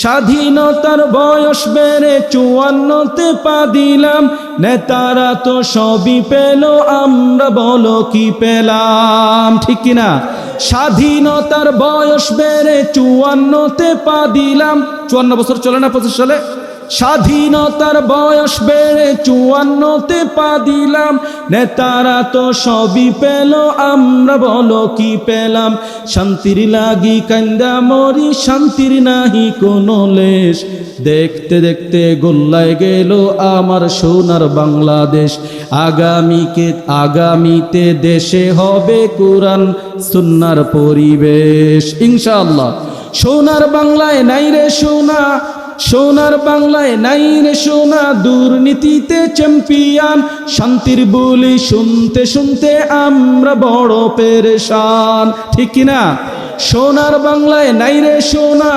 স্বাধীনতার বয়স বেড়ে চুয়ান্নতে পা দিলাম। নেতারা তো সবই পেল, আমরা বলো কি পেলাম? ঠিক কিনা স্বাধীনতার বয়স বেড়ে চুয়ান্নতে পা দিলাম। চুয়ান্ন বছর চলে না পঁচিশ সালে? স্বাধীনতার বয়স বেড়ে চুয়ান্নতে পা দিলাম। নেতারা তো সবই পেল, আমরা বলো কি পেলাম? শান্তির লাগি কান্দা মরি, শান্তির নাহি কোনো লেশ। দেখতে দেখতে গোল্লায় গেল আমার সোনার বাংলাদেশ। আগামীকে, আগামীতে দেশে হবে কোরআন, সুন্নার পরিবেশ। ইনশাল্লাহ সোনার বাংলায় নাই রে সোনা সোনার বাংলায় নাই রে সোনা, দুর্নীতিতে চ্যাম্পিয়ান শান্তির বলি শুনতে শুনতে আমরা বড় পেরেশান। ঠিক কিনা? সোনার বাংলায় নাই রে সোনা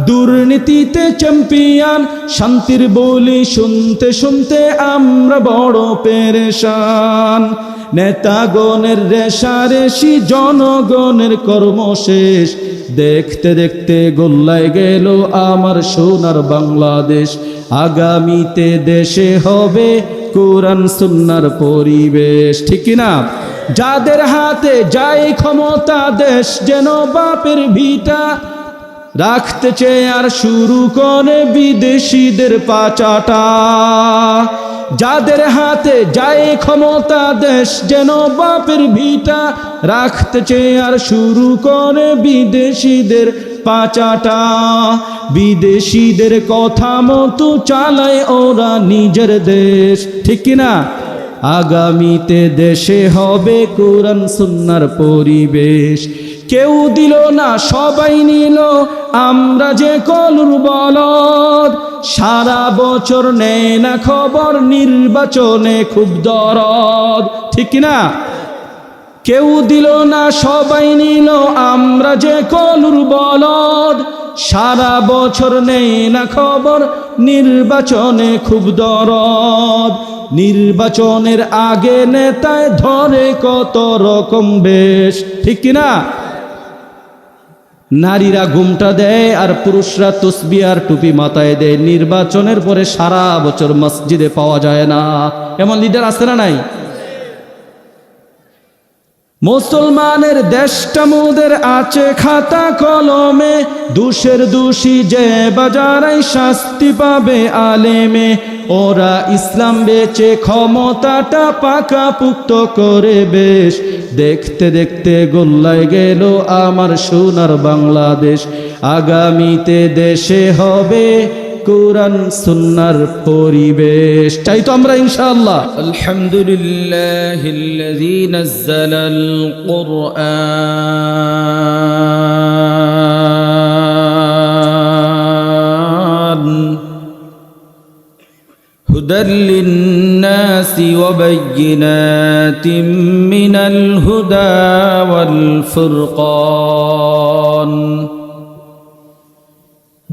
দুর্নীতিতে চ্যাম্পিয়ন, শান্তির বলি শুনতে শুনতে আমরা বড় পেরেশান। নেতাগণের রেশারেশি জনগণের কর্মশেষ। দেখতে দেখতে গোল্লায় গেল আমার সোনার বাংলাদেশ। আগামীতে দেশে হবে কোরআন, সুন্নার পরিবেশ। ঠিক না? যাদের হাতে যায় ক্ষমতা, দেশ যেন বাপের ভিটা। রাখতে চেয়ে আর শুরু করে বিদেশিদের পাচাটা। যাদের হাতে যায় ক্ষমতা দেশ যেন বাপের ভিটা। রাখতে চেয়ে আর শুরু করে বিদেশিদের পাচাটা। বিদেশিদের কথা মতো চালায় ওরা নিজের দেশ। ঠিক কিনা আগামীতে দেশে হবে কোরআন, সুন্নার পরিবেশ। কেউ দিল না, সবাই নিল। আমরা যে কলুর বলদ, সারা বছর নেয় না খবর, নির্বাচনে খুব দরদ। ঠিক না কেউ দিল না, সবাই নিল। আমরা যে কলুর বলদ, সারা বছর নেই না খবর, নির্বাচনে খুব দরদ। নির্বাচনের আগে নেতায় ধরে কত রকম বেশ। ঠিক কিনা? নারীরা ঘুমটা দেয় আর পুরুষরা তসবি আর টুপি মাথায় দেয়। নির্বাচনের পরে সারা বছর মসজিদে পাওয়া যায় না। এমন লিডার আছে না নাই? মুসলমানের দেশটা মোদের আছে খাতা কলমে। দুষের দোষী যে বাজারাই শাস্তি পাবে আলেমে। ওরা ইসলাম বেচে ক্ষমতাটা পাকা পুক্ত করে বেশ। দেখতে দেখতে গোল্লায় গেল আমার সোনার বাংলাদেশ। আগামীতে দেশে হবে কোরআন সুন্নার পরিবেশ চাই তো আমরা ইনশাআল্লাহ আলহামদুলিল্লাহ الذي نزل القرآن هدى للناس وبينات من الهدى والفرقان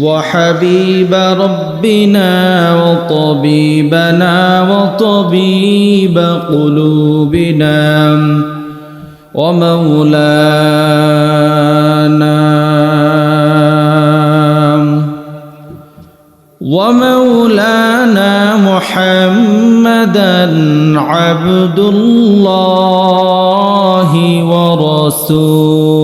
وحبيب ربنا وطبيبنا وطبيب قلوبنا ومولانا ومولانا محمد محمدا عبد الله ورسوله.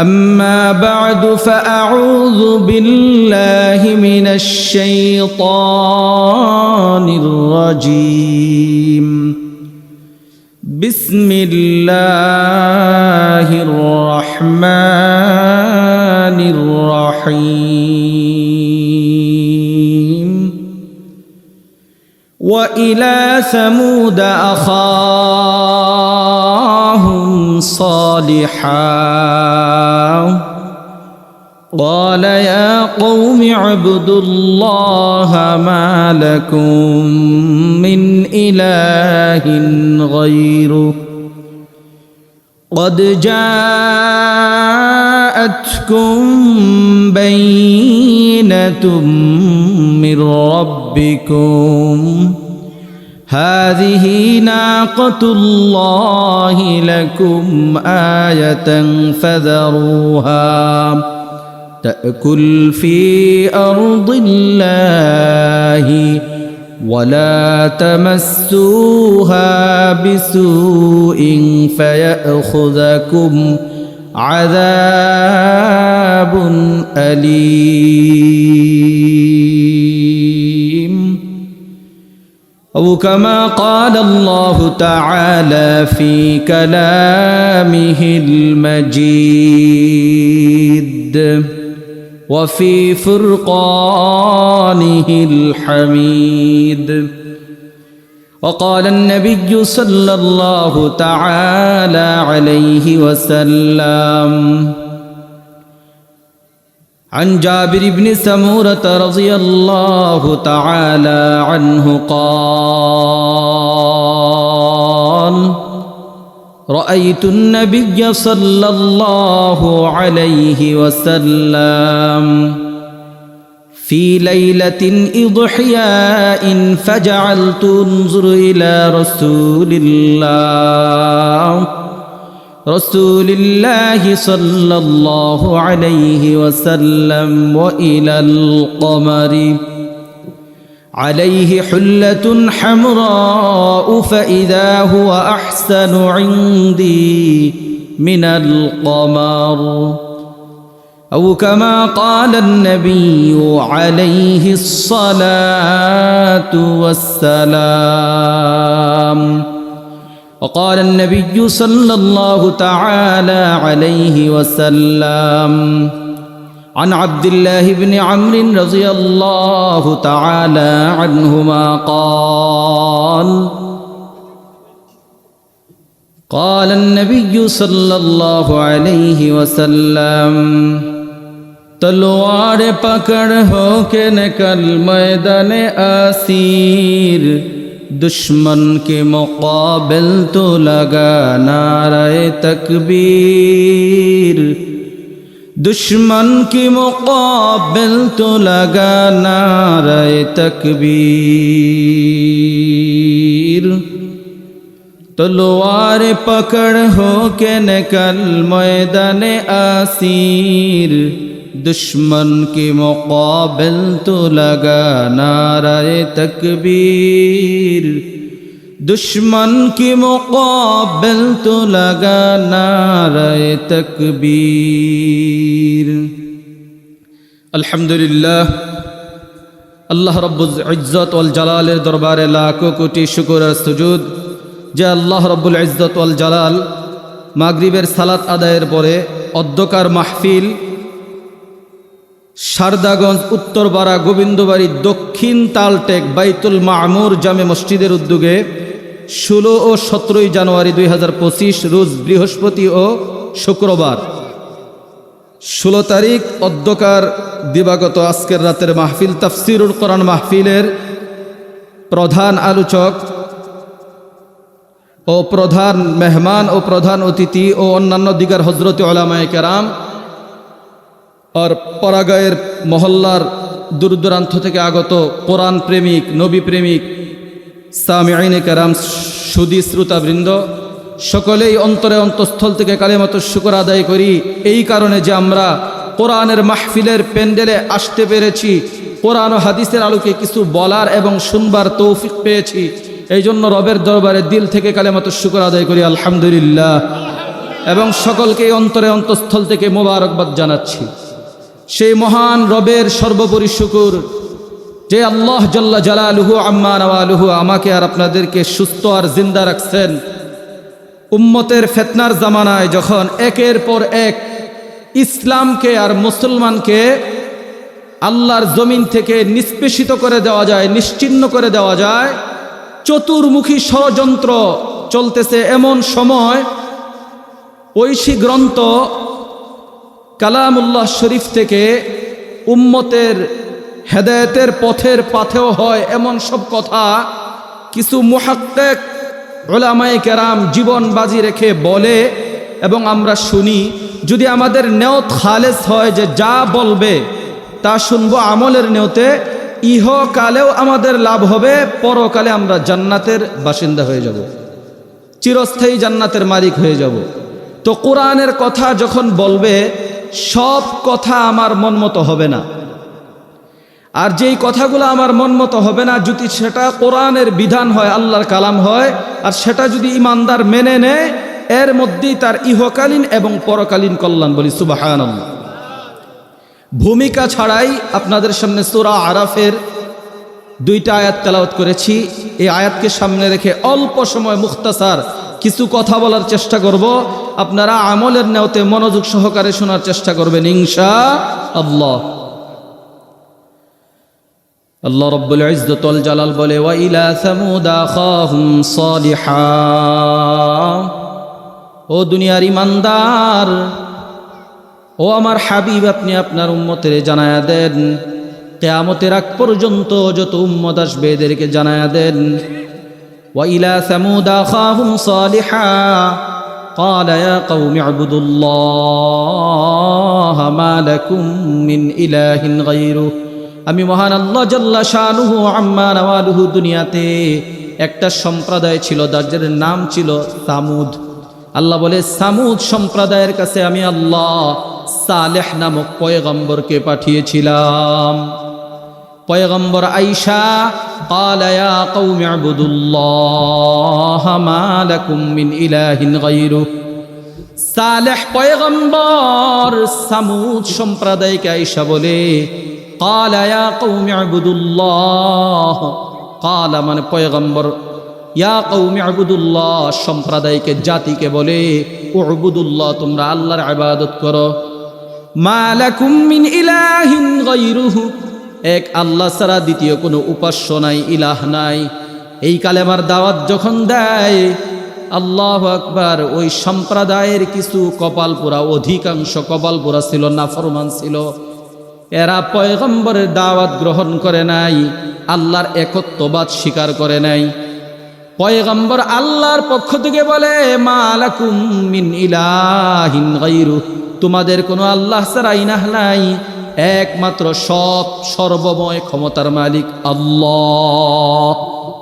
أما بعد فأعوذ بالله من الشيطان الرجيم. بسم الله الرحمن الرحيم. وإلى ثمود اخاهم صالحا. قال يا قوم اعبدوا الله ما لكم من إله غيره. قد جاءتكم بينة من ربكم. هذه ناقة الله لكم آية فذروها. تأكل في أرض الله ولا تمسوها بسوء فيأخذكم عذاب أليم. أو كما قال الله تعالى في كلامه المجيد وفي فرقانه الحميد. وقال النبي صلى الله تعالى عليه وسلم عن جابر بن سمورة رضي الله تعالى عنه قال رأيت النبي صلى الله عليه وسلم في ليلة إضحياء فجعلت أنظر إلى رسول الله رسول الله صلى الله عليه وسلم وإلى القمر. عليه حلة حمراء فإذا هو أحسن عندي من القمر. أو كما قال النبي عليه الصلاة والسلام وقال النبي صلى الله تعالى عليه وسلم عن عبد الله بن عمرو رضي الله تعالى عنهما قال قال النبي صلى الله عليه وسلم تلوار پکڑ ہو کے نکل میدان آسیر दुश्मन के मुकाबिल तो लगा नाराय तकबीर दुश्मन के मुकाबिल तो लगा नाराय तकबीर तलवार पकड़ हो के निकल मैदान आसीर दुश्मन के मुकाबिल तो लगा नाराय तकबीर दुश्मन के मुकाबिल तो लगा नाराय तकबीर আলহামদুলিল্লাহ আল্লাহ রব্বুল ইজ্জত ওয়াল জালালের দরবারে লাখো কোটি শুকুর আর সুজুদ যে আল্লাহ রব্বুল ইজ্জত ওয়াল জালাল মাগরিবের সালাত আদায়ের পরে অধ্যকার মাহফিল সারদাগঞ্জ, উত্তরপাড়া, গোবিন্দবাড়ি, দক্ষিণ তালটেক, বাইতুল মামুর জামে মসজিদের উদ্যোগে ষোলো ও সতেরোই জানুয়ারি দুই হাজার পঁচিশ, রোজ বৃহস্পতি ও শুক্রবার। ষোলো তারিখ অধ্যকার দিবাগত আজকের রাতের মাহফিল, তাফসিরুল কোরআন মাহফিলের প্রধান আলোচক ও প্রধান মেহমান ও প্রধান অতিথি ও অন্যান্য দিগার হজরত ওলামায় কেরাম আর পরাগায়ের মহল্লার দূর দূরান্ত থেকে আগত কোরআন প্রেমিক, নবী প্রেমিক সামিআইনে কেরাম, সুদী শ্রোতাবৃন্দ, সকলেই অন্তরে অন্তঃস্থল থেকে কালেমত শুকর আদায় করি। এই কারণে যে আমরা কোরআনের মাহফিলের প্যান্ডেলে আসতে পেরেছি, কোরআন ও হাদিসের আলোকে কিছু বলার এবং শুনবার তৌফিক পেয়েছি। এই জন্য রবের দরবারে দিল থেকে কালেমত শুকর আদায় করি, আলহামদুলিল্লাহ। এবং সকলকে অন্তরে অন্তঃস্থল থেকে মোবারকবাদ জানাচ্ছি। সেই মহান রবের সর্বোপরি শুকুর, যে আল্লাহ জল্লা জালালুহু আম্মা আমাকে আর আপনাদেরকে সুস্থ আর জিন্দা রাখছেন। উম্মতের ফেতনার জামানায় যখন একের পর এক ইসলামকে আর মুসলমানকে আল্লাহর জমিন থেকে নিষ্পেষিত করে দেওয়া যায়, নিশ্চিন্ন করে দেওয়া যায়, চতুর্মুখী ষড়যন্ত্র চলতেছে এমন সময় ঐশী গ্রন্থ কালামুল্লাহ শরীফ থেকে উম্মতের হেদায়েতের পথের পাথেও হয় এমন সব কথা কিছু মুহাক্কেক ওলামাই কেরাম জীবন বাজি রেখে বলে এবং আমরা শুনি, যদি আমাদের নেয়ত খালেস হয় যে যা বলবে তা শুনব আমলের নেওতে, ইহকালেও আমাদের লাভ হবে, পরকালে আমরা জান্নাতের বাসিন্দা হয়ে যাব, চিরস্থায়ী জান্নাতের মালিক হয়ে যাব। তো কোরআনের কথা যখন বলবে সব কথা আমার মন মতো হবে না। আর যেই কথাগুলো আমার মন মতো হবে না, যদি সেটা কোরআনের বিধান হয়, আল্লাহর কালাম হয়, আর সেটা যদি ইমানদার মেনে নেয়, এর মধ্যেই তার ইহকালীন এবং পরকালীন কল্যাণ বলি সুবাহান ভূমিকা ছাড়াই আপনাদের সামনে সুরা আরাফের দুইটা আয়াত তেলাওয়াত করেছি। এই আয়াতকে সামনে রেখে অল্প সময় মুখতাসার কিছু কথা বলার চেষ্টা করব। আপনারা আমলের নেওতে মনোযোগ সহকারে শোনার চেষ্টা করবেন, ইনশা আল্লাহ। আল্লাহ রব্বুল ইজ্জত ওয়াল জালাল বলে, ওয়া ইলা সামুদ আখাহুম সালিহা। ও দুনিয়ার ইমানদার, ও আমার হাবিব, আপনি আপনার উম্মতের জানায়া দেন। কেয়ামতের আগ পর্যন্ত যত উম্মত আসবে, এদেরকে জানায়া দেন। وإلى ثمود أخاهم صالحا قال يا قوم اعبدوا الله ما لكم من إله غيره আমি মহান আল্লাহ জাল্লা শানুহু আম্মা নওয়ালুহু দুনিয়াতে একটা সম্প্রদায় ছিল যাদের নাম ছিল সামুদ আল্লাহ বলে সামুদ সম্প্রদায়ের কাছে আমি আল্লাহ সালেহ নামক পয়গম্বরকে পাঠিয়েছিলাম পয়গম্বর আইসা قال يا قوم اعبدوا الله ما لكم من إله غيره সালেহ পয়গম্বর সামুদ সম্প্রদায়কে আইসা বলে قال يا قوم اعبدوا الله قال মানে পয়গম্বর ইয়া কৌমি আবুদুল্লাহ সম্প্রদায়কে জাতিকে বলে উবুদুল্লাহ তোমরা আল্লাহর ইবাদত করো মালাকুম মিন ইলাহিন গায়রুহু এক আল্লাহ ছাড়া দ্বিতীয় কোনো উপাস্য নাই, ইলাহ নাই। এই কালেমার দাওয়াত যখন দেয়, আল্লাহ আকবার, ওই সম্প্রদায়ের কিছু কপাল কপালপুরা অধিকাংশ কপাল কপালপুরা ছিল, নাফরমান ছিল। এরা পয়গম্বরের দাওয়াত গ্রহণ করে নাই, আল্লাহর একত্ববাদ স্বীকার করে নাই। পয়গম্বর আল্লাহর পক্ষ থেকে বলে মালাকুম মিন ইলাহিন তোমাদের কোনো আল্লাহ ছাড়া ইনাহ নাই একমাত্র সব সর্বময় ক্ষমতার মালিক আল্লাহ।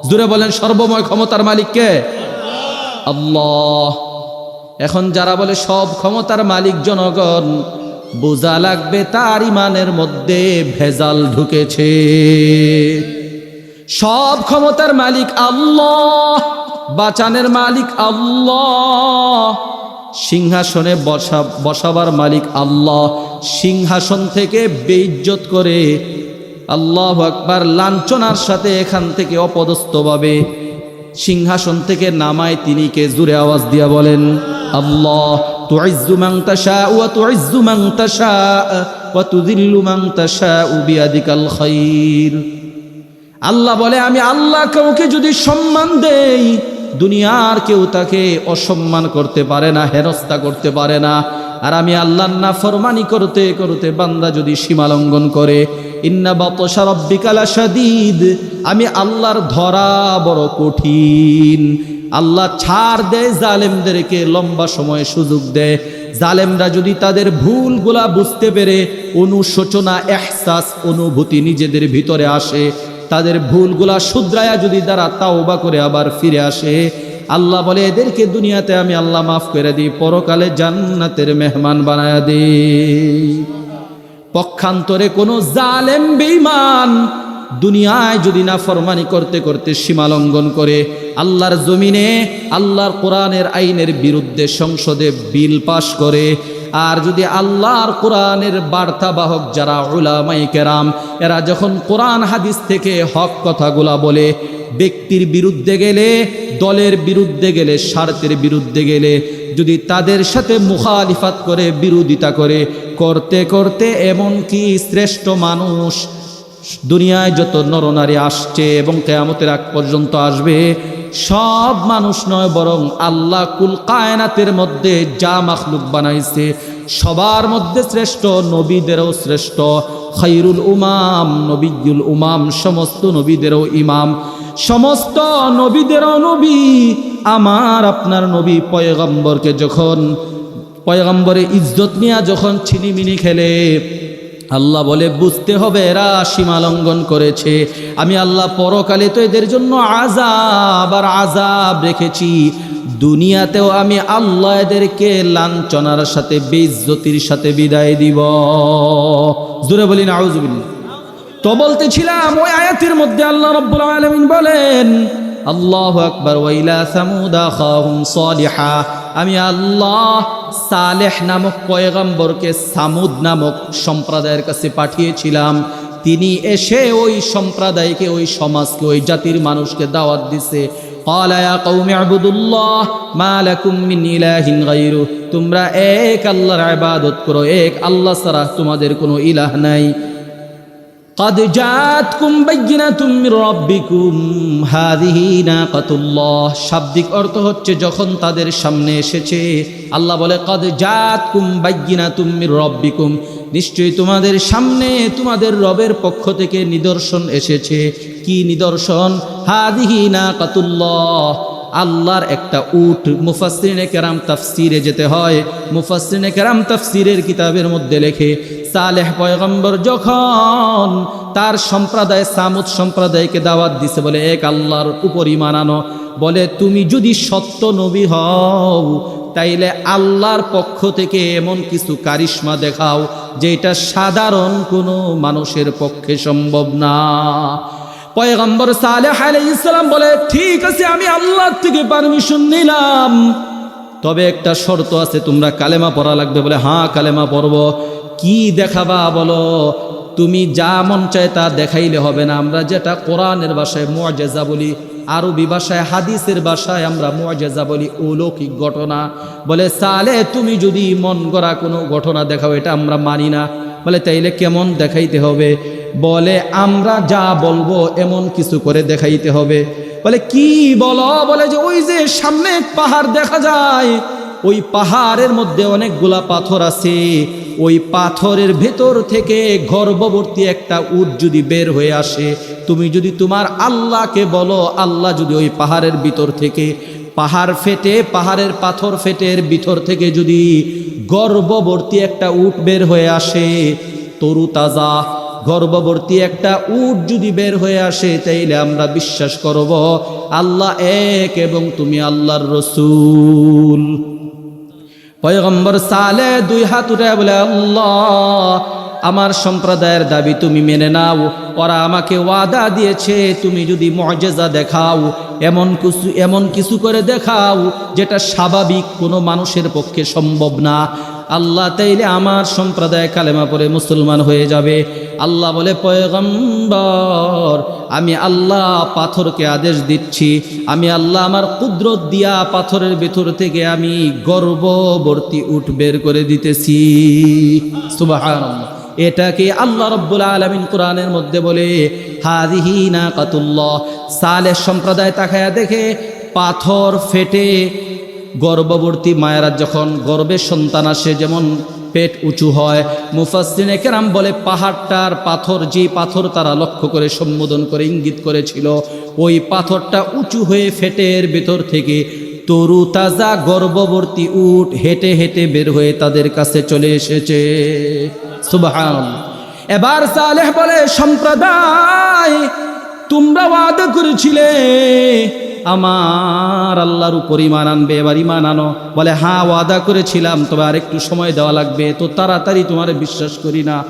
জুড়ে বলেন, সর্বময় ক্ষমতার মালিক কে? আল্লাহ। এখন যারা বলে সব ক্ষমতার মালিক জনগণ, বোঝা লাগবে তার ইমানের মধ্যে ভেজাল ঢুকেছে। সব ক্ষমতার মালিক আল্লাহ, বাচানের মালিক আল্লাহ। সিংহাসনে বসা বসাবার মালিক আল্লাহ। সিংহাসন থেকে বেইজ্জত করে আল্লাহ আকবার লাঞ্ছনার সাথে এখান থেকে অপদস্থভাবে সিংহাসন থেকে নামায় তিনি কে? জুড়ে আওয়াজ দিয়া বলেন, আল্লাহ ওয়া তুযিল্লু মান তাশা বিয়াদিকাল খাইর। আল্লাহ বলে, আমি আল্লাহ কাউকে যদি সম্মান দেই দুনিয়ার কেউ তাকে অসম্মান করতে পারে না হেরস্তা করতে পারে না। আর আমি আল্লাহর না ফরমানি করতে করতে বান্দা যদি সীমা লঙ্ঘন করে, ইন্না বাতশা রব্বিকালা শাদীদ আমি আল্লাহর ধরা বড় কঠিন। আল্লাহ ছাড় দেয়, জালেমদেরকে লম্বা সময় সুযোগ দেয়। জালেমরা যদি তাদের ভুলগুলা বুঝতে পেরে, অনুশোচনা, এহসাস, অনুভূতি নিজেদের ভিতরে আসে তাদের ভুলগুলা শুধরায়া যদি তারা তাওবা করে আবার ফিরে আসে, আল্লাহ বলে, এদেরকে দুনিয়াতে আমি আল্লাহ মাফ করে দিই, পরকালে জান্নাতের মেহমান বানায়া দিই। পক্ষান্তরে কোনো জালেম বেইমান দুনিয়ায় যদি না ফরমানি করতে করতে সীমা লঙ্ঘন করে, আল্লাহর জমিনে, আল্লাহর কোরআনের আইনের বিরুদ্ধে সংসদে বিল পাশ করে আর যদি আল্লাহর কোরআনের বার্তাবাহক যারা উলামাই কেরাম, এরা যখন কোরআন হাদিস থেকে হক কথাগুলা বলে, ব্যক্তির বিরুদ্ধে গেলে, দলের বিরুদ্ধে গেলে, স্বার্থের বিরুদ্ধে গেলে, যদি তাদের সাথে মুখালিফাত করে, বিরোধিতা করে, করতে করতে এমনকি শ্রেষ্ঠ মানুষ দুনিয়ায় যত নরনারী আসছে এবং কেয়ামতের আগ পর্যন্ত আসবে সব মানুষ নয়, বরং আল্লাহ কুল কায়নাতের মধ্যে যা মাখলুক বানাইছে, সবার মধ্যে শ্রেষ্ঠ, নবীদেরও শ্রেষ্ঠ। খৈরুল উমাম নবীজুল উমাম, সমস্ত নবীদেরও ইমাম। সমস্ত নবীদেরও নবী, আমার আপনার নবী পয়গম্বরকে যখন পয়গম্বরে ইজ্জত নিয়ে যখন ছিনিমিনি খেলে আল্লাহ বলে, বুঝতে হবে, এরা সীমা লঙ্ঘন করেছে। আমি আল্লাহ পরকালে তো এদের জন্য আজাব আর আজাব রেখেছি। দুনিয়াতেও আমি আল্লাহ এদেরকে লাঞ্ছনার সাথে, বেইজ্জতির সাথে বিদায় দিব। জোরে বলি না তো বলতেছিলাম, ওই আয়াতের মধ্যে আল্লাহ রব্বুল আলামিন বলেন, আল্লাহ আকবার ওয়াইলা সামুদা খাহুম সালিহা। আমি আল্লাহ সালেহ নামক পয়গম্বরকে সামুদ নামক সম্প্রদায়ের কাছে পাঠিয়েছিলাম। তিনি এসে ওই সম্প্রদায়কে, ওই সমাজকে, ওই জাতির মানুষকে দাওয়াত দিছে। তোমরা এক আল্লাহর আবাদত করো, এক আল্লাহ সারা তোমাদের কোনো ইলাহ নাই। قد جاءتكم بينة من ربكم هذه ناقة الله শাব্দিক অর্থ হচ্ছে যখন তাদের সামনে এসেছে আল্লাহ বলে قد جاءتكم بينة من ربكم নিশ্চয়ই তোমাদের সামনে তোমাদের রবের পক্ষ থেকে নিদর্শন এসেছে কি নিদর্শন হাদিহি নাকাতুল্লাহ আল্লাহর একটা উট মুফাসরিনে কেরাম তাফসিরে যেতে হয়। মুফাসরিনে কেরাম তাফসিরের কিতাবের মধ্যে লেখে, সালেহ পয়গম্বর যখন তার সম্প্রদায়, সামুদ সম্প্রদায়কে দাওয়াত দিছে বলে, এক আল্লাহর উপর মানানো বলে, তুমি যদি সত্য নবী হও, তাইলে আল্লাহর পক্ষ থেকে এমন কিছু কারিশ্মা দেখাও, যেটা সাধারণ কোনো মানুষের পক্ষে সম্ভব না। পয়গম্বর সালেহ আলাইসালাম বলে, ঠিক আছে, আমি আল্লাহর থেকে পারমিশন নিলাম। তবে একটা শর্ত আছে, তোমরা কালেমা পড়া লাগবে বলে হ্যাঁ কালেমা পড়ব। কি দেখাবা বলো? তুমি যা মন চায় তা দেখাইলে হবে না। আমরা যেটা কোরআনের ভাষায় মুআজেজা বলি, আরবি ভাষায় হাদিসের ভাষায় আমরা মুআজেজা বলি, অলৌকিক ঘটনা। বলে সালে তুমি যদি মন গড়া কোনো ঘটনা দেখাও, এটা আমরা মানি না। বলে, তাইলে কেমন দেখাইতে হবে? বলে, আমরা যা বলব এমন কিছু করে দেখাইতে হবে। বলে, কি বলো? বলে যে, ওই যে সামনে পাহাড় দেখা যায়। ওই পাহাড়ের মধ্যে অনেকগুলা পাথর আছে। ওই পাথরের ভেতর থেকে গর্ভবর্তী একটা উট যদি বের হয়ে আসে, তুমি যদি তোমার আল্লাহকে বলো, আল্লাহ যদি ওই পাহাড়ের ভিতর থেকে পাহাড় ফেটে, পাহাড়ের পাথর ফেটের ভিতর থেকে যদি গর্ভবর্তী একটা উট বের হয়ে আসে তরু তাজা গর্ভবর্তী একটা উট যদি বের হয়ে আসে, তাইলে আমরা বিশ্বাস করব, আল্লাহ এক এবং তুমি আল্লাহর রসুল। পয়গম্বর সালে দুই হাত উঠে বলে, আল্লাহ, আমার সম্প্রদায়ের দাবি তুমি মেনে নাও। ওরা আমাকে ওয়াদা দিয়েছে, তুমি যদি মজেজা দেখাও, এমন কিছু এমন কিছু করে দেখাও, যেটা স্বাভাবিক কোনো মানুষের পক্ষে সম্ভব না। আল্লাহ তাইলে আমার সম্প্রদায় কালেমা পরে মুসলমান হয়ে যাবে। আল্লাহ বলে, পয়গম্বর, আমি আল্লাহ পাথরকে আদেশ দিচ্ছি। আমি আল্লাহ আমার কুদরত দিয়া পাথরের ভেতর থেকে আমি গর্ববর্তী উঠ বের করে দিতেছি। সুবাহান এটাকে আল্লাহ রব্বুল আলমিন কোরআনের মধ্যে বলে, হাদিহি না কাতুল্লাহ সালেহ সম্প্রদায় তাকায়া দেখে, পাথর ফেটে গর্ভবর্তী মায়েরা যখন গর্বের সন্তান আসে, যেমন পেট উঁচু হয় মুফাসিনে কেরাম বলে, পাহাড়টার পাথর, যে পাথর তারা লক্ষ্য করে, সম্বোধন করে, ইঙ্গিত করেছিল, ওই পাথরটা উঁচু হয়ে ফেটের ভেতর থেকে তরু তাজা গর্ভবর্তী উট হেঁটে হেঁটে বের হয়ে তাদের কাছে চলে এসেছে। সুবহান এবার সালেহ বলে, সম্প্রদায়, তোমরা ওয়াদা করেছিলে, আমার আল্লাহর উপর ইমান আনবে, এবার ইমান আনো। বলে হ্যাঁ ওয়াদা করেছিলাম, তবে আর একটু সময় দেওয়া লাগবে, তো তাড়াতাড়ি তোমার বিশ্বাস করি না।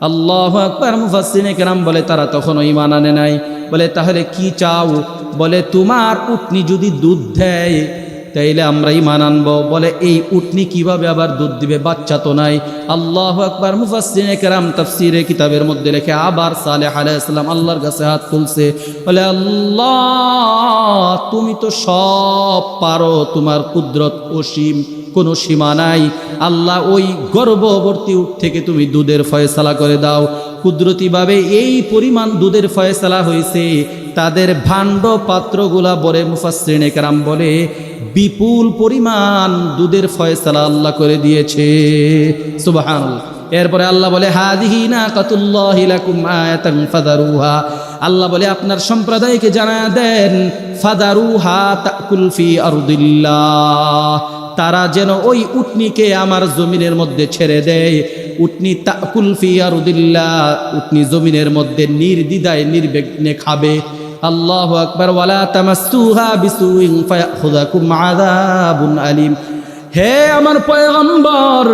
আল্লাহ আকবর মুফাসিনে কেরাম বলে, তারা তখনও ইমান আনে নাই। বলে, তাহলে কি চাও? বলে, তোমার উটনি যদি দুধ দেয় তাইলে আমরা ইমান আনব। বলে, এই উটনি কীভাবে আবার দুধ দিবে? বাচ্চা তো নাই। আল্লাহ আকবর মুফাসিনে কেরাম তাফসিরে কিতাবের মধ্যে লেখে, আবার সালেহ আলাইসালাম আল্লাহর কাছে হাত তুলছে। বলে, আল্লাহ, তুমি তো সব পারো, তোমার কুদরত অসীম, কোনো সীমা নাই। আল্লাহ, ওই গর্ভবর্তী উঠ থেকে তুমি দুধের ফয়সালা করে দাও। কুদরতিভাবে এই পরিমাণ দুধের ফয়সালা হয়েছে তাদের ভাণ্ড পাত্রগুলা বলে মুফাসরিন একরাম বলে, বিপুল পরিমাণ দুধের ফয়সালা আল্লাহ করে দিয়েছে। সুবাহান এরপরে আল্লাহ বলে হাদিহি না কাতুল্লাহিলাকুম ফাদারুহা আল্লাহ বলে, আপনার সম্প্রদায়কে জানা দেন ফাদারুহা তাকুল ফি আরদিল্লাহ। তারা যেন ওই উটনিকে আমার জমিনের মধ্যে ছেড়ে দেয়। উটনি তাকুল ফি আরদিল্লাহ, উটনি জমিনের মধ্যে নির্দ্বিধায় নির্বিঘ্নে খাবে। আল্লাহু আকবার, ওয়ালা তামাসসুহা বিসুইন ফায়াখুযাকুম আযাবুন আলিম। হে আমার পয়গম্বর,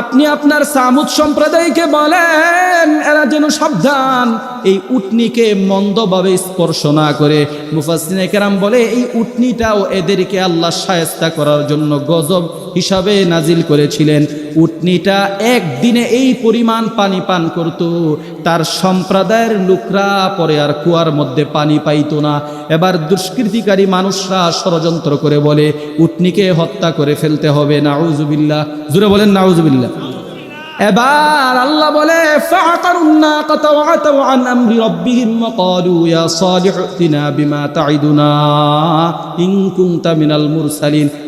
আপনি আপনার সামুদ সম্প্রদায়কে বলেন, এরা যেন সাবধান। এই উটনিকে মন্দভাবে স্পর্শ না করে মুফাসিনে কেরাম বলে, এই উটনিটাও এদেরকে আল্লাহ সায়স্তা করার জন্য গজব হিসাবে নাজিল করেছিলেন। উটনিটা একদিনে এই পরিমাণ পানি পান করত, তার সম্প্রদায়ের লোকরা পরে আর কুয়ার মধ্যে পানি পাইতো না। এবার দুষ্কৃতিকারী মানুষরা ষড়যন্ত্র করে বলে, উটনিকে হত্যা করে ফেলতে হবে, নাউজুবিল্লাহ। জুড়ে বলেন, নাউজুবিল্লাহ। এবার আল্লাহ বলে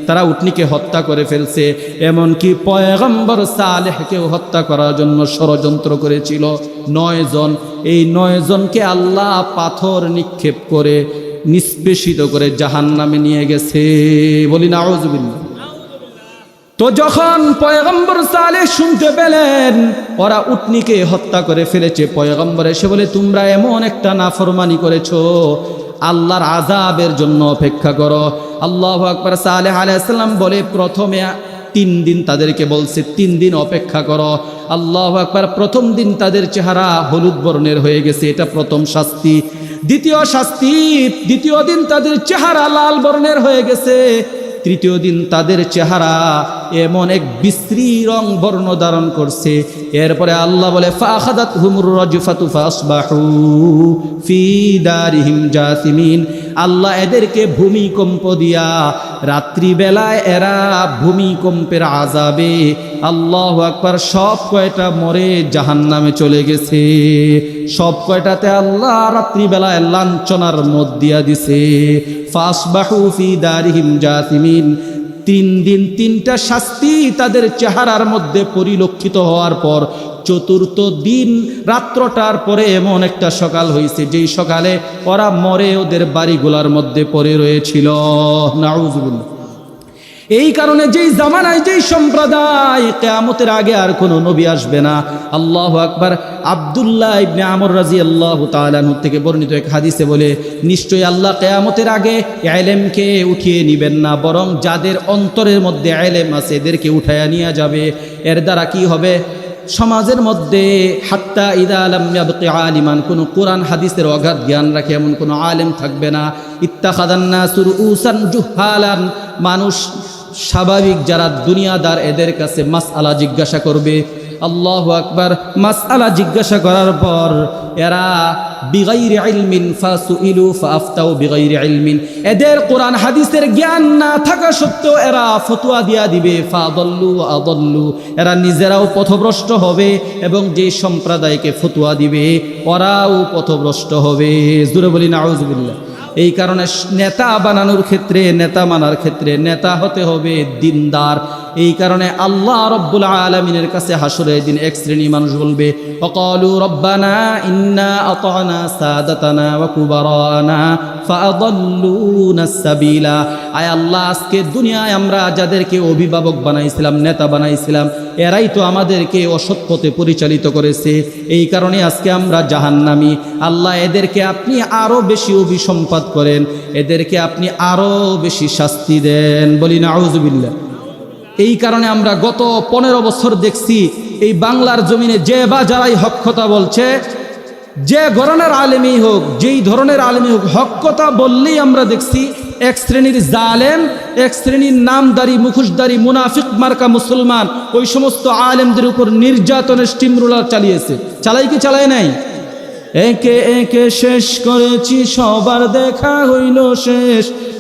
তারা উটনিকে হত্যা করে ফেলছে, এমনকি পয়গম্বর সালেহকেও হত্যা করার জন্য ষড়যন্ত্র করেছিল। নয় জন, এই নয় জনকে আল্লাহ পাথর নিক্ষেপ করে নিষ্পেষিত করে জাহান্নামে নিয়ে গেছে। বলি না তো যখন পয়গম্বর সালে শুনতে পেলেন, ওরা উটনিকে হত্যা করে ফেলেছে। পয়গম্বর এসে বলে, তোমরা এমন একটা নাফরমানি করেছ। আল্লাহর আজাবের জন্য অপেক্ষা করো। আল্লাহ আকবর। সালেহ আলাইসাল্লাম বলে, প্রথমে তিন দিন তাদেরকে বলছে, তিন দিন অপেক্ষা করো। আল্লাহ আকবর, প্রথম দিন তাদের চেহারা হলুদ বর্ণের হয়ে গেছে। এটা প্রথম শাস্তি। দ্বিতীয় শাস্তি, দ্বিতীয় দিন তাদের চেহারা লাল বর্ণের হয়ে গেছে। তৃতীয় দিন তাদের চেহারা এমন এক বিশ্রী রং বর্ণ ধারণ করছে। এরপরে আল্লাহ বলে ফাখাদাত হুমুর রজফাতু ফাসবাহু ফি দারিহিম জাসিমিন। আল্লাহ এদেরকে ভূমিকম্প দিয়া রাত্রিবেলায় এরা ভূমিকম্পের আজাবে আল্লাহ আকবার সব কয়টা মরে জাহান্নামে চলে গেছে। সব কয়টাতে আল্লাহ রাত্রিবেলায় লাঞ্ছনার মত দিয়া দিছে। ফাসবাহু ফি দারিহিম তিন দিন তিনটা শাস্তি তাদের চেহারার মধ্যে পরিলক্ষিত হওয়ার পর চতুর্থ দিন রাত্রটার পরে এমন একটা সকাল হয়েছে যেই সকালে ওরা মরে ওদের বাড়িগুলার মধ্যে পড়ে রয়েছিল। নাউজুবিল্লাহ। এই কারণে যেই জামানায়, যেই সম্প্রদায় কেয়ামতের আগে আর কোনো নবী আসবে না। আল্লাহ আকবার আবদুল্লাহ ইবনে আমর রাজি আল্লাহ তালানু থেকে বর্ণিত এক হাদিসে বলে, নিশ্চয়ই আল্লাহ কেয়ামতের আগে এলেমকে উঠিয়ে নিবেন না, বরং যাদের অন্তরের মধ্যে এলেম আছে এদেরকে উঠাইয়া নিয়ে যাবে। এর দ্বারা কি হবে? সমাজের মধ্যে হাত্তা ইদা আলম ইয়াবকি আলিমান, কোনো কোরআন হাদিসের অগাধ জ্ঞান রাখে এমন কোনো আলেম থাকবে না। ইত্তাখাদান্না সুর উসান জুহালান মানুষ স্বাভাবিক যারা দুনিয়াদার এদের কাছে মাস আলা জিজ্ঞাসা করবে, আল্লাহ আকবার। মাস জিজ্ঞাসা করার পর এরা, বিগাইর ইলমিন ফাসুইলু ফাফতাউ বিগাইর ইলমিন। এদের কোরআন হাদিসের জ্ঞান না থাকা সত্ত্বেও এরা ফতুয়া দিয়া দিবে, ফাদল্লু আদল্লু। এরা নিজেরাও পথভ্রষ্ট হবে এবং যে সম্প্রদায়কে ফতুয়া দিবে, ওরাও পথভ্রষ্ট হবে। জুড়ে বলি, নাউজুবিল্লাহ। এই কারণে নেতা বানানোর ক্ষেত্রে নেতা মানার ক্ষেত্রে নেতা হতে হবে দিনদার। এই কারণে আল্লাহ রব্বুল আলমিনের কাছে হাসুরে দিন এক শ্রেণি মানুষ বলবে, অকলু রব্বানা ইন্না আতানা সাদাতানা ওয়া কুবারানা ফাআদাল্লুনা সাবিলা। আয় আল্লাহ, আজকে দুনিয়ায় আমরা যাদেরকে অভিভাবক বানাইছিলাম, নেতা বানাইছিলাম, এরাই তো আমাদেরকে অসৎ পথে পরিচালিত করেছে। এই কারণে আজকে আমরা জাহান্নামি। আল্লাহ, এদেরকে আপনি আরও বেশি অভিসম্পাদ করেন, এদেরকে আপনি আরও বেশি শাস্তি দেন। বলি না আউজুবিল্লাহ এই কারণে আমরা গত পনেরো বছর দেখছি এই বাংলার জমিনে যে বা যারাই হক কথা বলছে, যে ধরনের আলেমই হোক, যেই ধরনের আলেমই হোক, হক কথা বললেই আমরা দেখছি এক শ্রেণির জালেম, এক শ্রেণির নামদারি, মুখোশদারি, মুনাফিক মার্কা মুসলমান, ওই সমস্ত আলেমদের উপর নির্যাতনের স্টিম রোলার চালিয়েছে। চালাই কি চালায় নাই? একে একে শেষ করেছি, সবার দেখা হইল শেষ।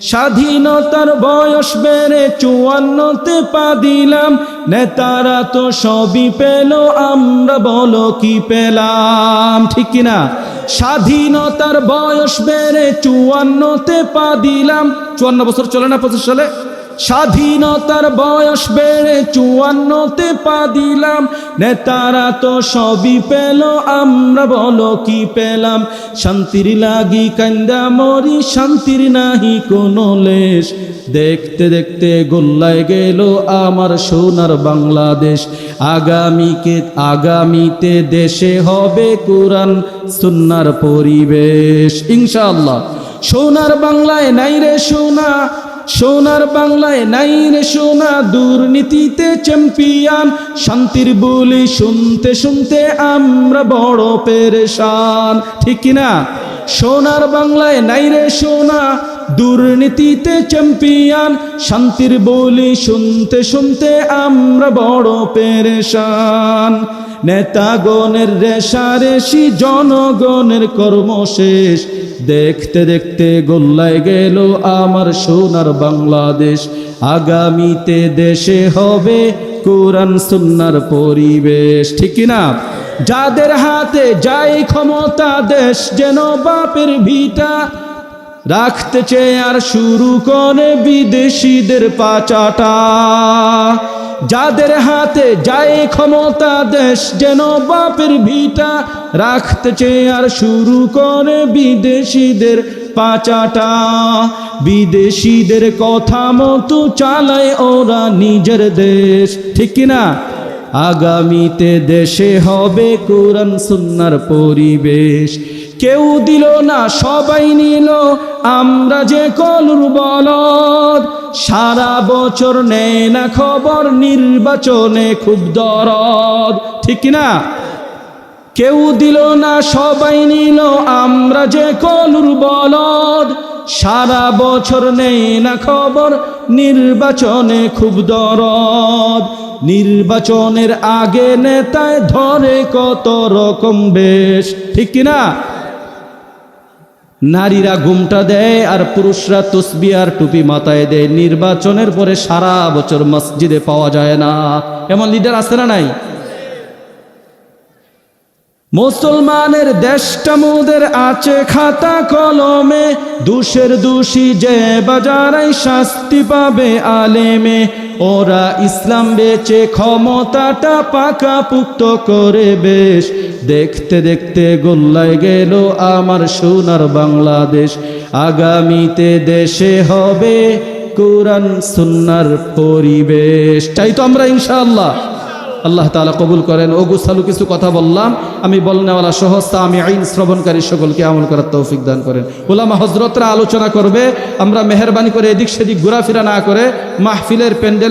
স্বাধীনতার বয়স বেড়ে চুয়ান্নতে পা দিলাম। নেতারা তো সবই পেল, আমরা বলো কি পেলাম? ঠিক না স্বাধীনতার বয়স বেড়ে চুয়ান্নতে পা দিলাম। চুয়ান্ন বছর চলে না পঁচিশ সালে? স্বাধীনতার বয়স বেড়ে চুয়ান্নতে পা দিলাম। নেতারা তো সবই পেল, আমরা বলো কি পেলাম? শান্তির লাগি কান্দা মরি, শান্তির নাহি কোনো লেশ। দেখতে দেখতে গোল্লায় গেল আমার সোনার বাংলাদেশ। আগামীকে, আগামীতে দেশে হবে কোরআন, সুন্নার পরিবেশ। ইনশাল্লাহ সোনার বাংলায় নাই রে সোনা সোনার বাংলায় নাই রে সোনা, দুর্নীতিতে চ্যাম্পিয়ান। শান্তির বলি শুনতে শুনতে আমরা বড় পেরেশান। ঠিক কিনা? সোনার বাংলায় নাই রে সোনা, দুর্নীতিতে চ্যাম্পিয়ান। শান্তির বলি শুনতে শুনতে আমরা বড় পেরেশান। নেতাগণের রেশারেশি জনগণের কর্মশেষ। দেখতে দেখতে গোল্লায় গেল আমার সোনার বাংলাদেশ। আগামীতে দেশে হবে কোরআন সুন্নার পরিবেশ। ঠিক না? যাদের হাতে যাই ক্ষমতা, দেশ যেন বাপের ভিটা। রাখতে চেয়ে আর শুরু করে বিদেশিদের পাচাটা। যাদের হাতে যায় ক্ষমতা দেশ, যেন বাপের ভিটা রাখতে চেয়ে আর শুরু করে বিদেশিদের পাচাটা। বিদেশিদের কথা মতো চালায় ওরা নিজের দেশ। ঠিক কিনা আগামীতে দেশে হবে কোরআন সুন্নার পরিবেশ। কেউ দিল না, সবাই নিল, আমরা যে কলুর বলদ। সারা বছর নেয় না খবর, নির্বাচনে খুব দরদ। ঠিক না? কেউ দিল না, সবাই নিল, আমরা যে কলুর বলদ। সারা বছর নেই না খবর, নির্বাচনে খুব দরদ। নির্বাচনের আগে নেতায় ধরে কত রকম বেশ। ঠিক কিনা নারীরা ঘুমটা দেয় আর পুরুষরা তসবি আর টুপি মাথায় দেয়। নির্বাচনের পরে সারা বছর মসজিদে পাওয়া যায় না। এমন লিডার আছে না নাই? মুসলমানের দেশটা মোদের আছে খাতা কলমে। দুষের দোষী যে বাজারাই শাস্তি পাবে আলেমে। ওরা ইসলাম বেচে ক্ষমতাটা পাকা পুক্ত করে বেশ। দেখতে দেখতে গোল্লায় গেল আমার সোনার বাংলাদেশ। আগামীতে দেশে হবে কোরআন, সুন্নার পরিবেশ। চাই তো আমরা ইনশাআল্লাহ। আল্লাহ তালা কবুল করেন। ও গুসালু কিছু কথা বললাম। আমি বলনেওয়ালা সহস্তা আমি আইন শ্রবণকারী সকলকে আমল করার তৌফিক দান করেন। ওলামা হজরতরা আলোচনা করবে। আমরা মেহরবানি করে এদিক সেদিক ঘোরাফেরা না করে মাহফিলের প্যান্ডেল